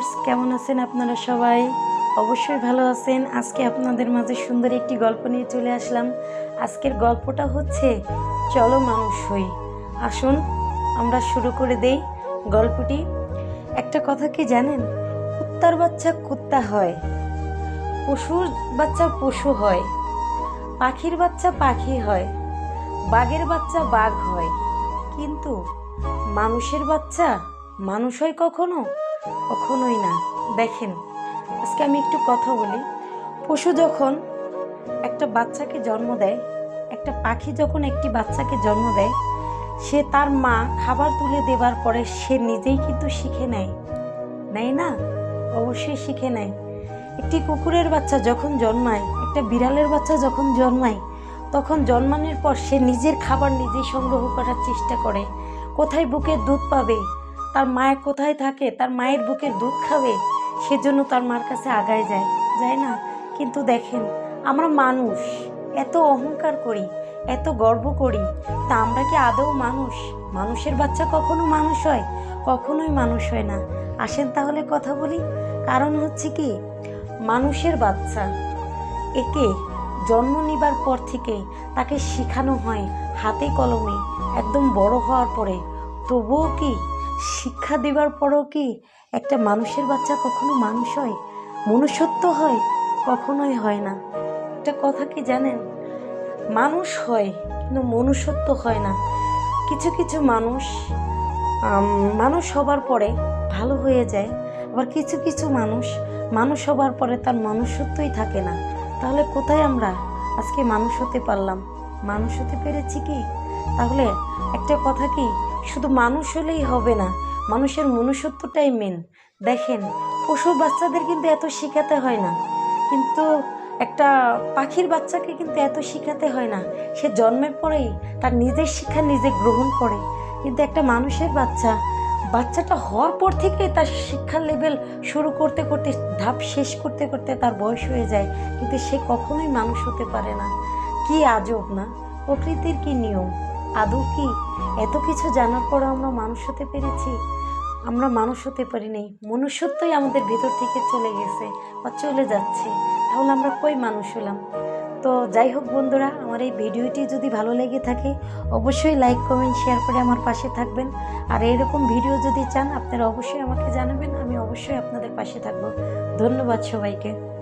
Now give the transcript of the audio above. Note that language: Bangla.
ভিউয়ার্স, কেমন আছেন আপনারা সবাই? অবশ্যই ভালো আছেন। আজকে আপনাদের মাঝে সুন্দর একটি গল্প নিয়ে চলে আসলাম। আজকের গল্পটা হচ্ছে চলো মানুষ হই। আসুন, আমরা শুরু করে দেই গল্পটি। একটা কথা কি জানেন? কুত্তার বাচ্চা কুত্তা হয়, পশুর বাচ্চা পশু হয়, পাখির বাচ্চা পাখি হয়, বাঘের বাচ্চা বাঘ হয়। কিন্তু মানুষের বাচ্চা মানুষ হয় কখনো? কখনোই না। দেখেন, আজকে আমি একটু কথা বলি। পশু যখন একটা বাচ্চাকে জন্ম দেয়, একটা পাখি যখন একটি বাচ্চাকে জন্ম দেয়, সে তার মা খাবার তুলে দেবার পরে সে নিজেই কিন্তু শিখে নেয়। নেয় না? অবশ্যই শিখে নেয়। একটি কুকুরের বাচ্চা যখন জন্মায়, একটা বিড়ালের বাচ্চা যখন জন্মায়, তখন জন্মানোর পর সে নিজের খাবার নিজেই সংগ্রহ করার চেষ্টা করে। কোথায় বুকের দুধ পাবে? তার মায়ের কোথায় থাকে? তার মায়ের বুকের দুধ খাবে? সেজন্য তার মার কাছে আগায় যায়। যায় না? কিন্তু দেখেন, আমরা মানুষ, এত অহংকার করি, এত গর্ব করি, তা আমরা কি আদৌ মানুষ? মানুষের বাচ্চা কখনো মানুষ হয়? কখনোই মানুষ হয় না। আসেন তাহলে কথা বলি। কারণ হচ্ছে কি, মানুষের বাচ্চা একে জন্ম নিবার পর থেকে তাকে শেখানো হয় হাতে কলমে, একদম বড় হওয়ার পরে। তবুও কি শিক্ষা দেবার পরও কি একটা মানুষের বাচ্চা কখনো মানুষ হয়? মনুষ্যত্ব হয়? কখনোই হয় না। একটা কথা কি জানেন? মানুষ হয়, কিন্তু মনুষ্যত্ব হয় না। কিছু কিছু মানুষ মানুষ হবার পরে ভালো হয়ে যায়। আবার কিছু কিছু মানুষ মানুষ হবার পরে তার মনুষ্যত্বই থাকে না। তাহলে কোথায় আমরা আজকে মানুষ হতে পারলাম? মানুষ হতে পেরেছি কি? তাহলে একটা কথা কি? শুধু মানুষ হলেই হবে না, মানুষের মনুষ্যত্বটাই মেন দেখেন, পশু বাচ্চাদের কিন্তু এত শেখাতে হয় না। কিন্তু একটা পাখির বাচ্চাকে কিন্তু এত শেখাতে হয় না। সে জন্মের পরেই তার নিজের শিক্ষা নিজে গ্রহণ করে। কিন্তু একটা মানুষের বাচ্চা, বাচ্চাটা হওয়ার পর থেকে তার শিক্ষার লেভেল শুরু করতে করতে, ধাপ শেষ করতে করতে তার বয়স হয়ে যায়। কিন্তু সে কখনোই মানুষ হতে পারে না। কি আজব না? প্রকৃতির কি নিয়ম? আদৌ কি? এত কিছু জানার পরও আমরা মানুষ হতে পেরেছি? আমরা মানুষ হতে পারি মনুষ্যত্বই আমাদের ভেতর থেকে চলে গেছে বা চলে যাচ্ছে। তাহলে আমরা কই মানুষ হলাম? তো যাই হোক বন্ধুরা, আমার এই ভিডিওটি যদি ভালো লেগে থাকে, অবশ্যই লাইক কমেন্ট শেয়ার করে আমার পাশে থাকবেন। আর এরকম ভিডিও যদি চান, আপনারা অবশ্যই আমাকে জানাবেন, আমি অবশ্যই আপনাদের পাশে থাকব। ধন্যবাদ সবাইকে।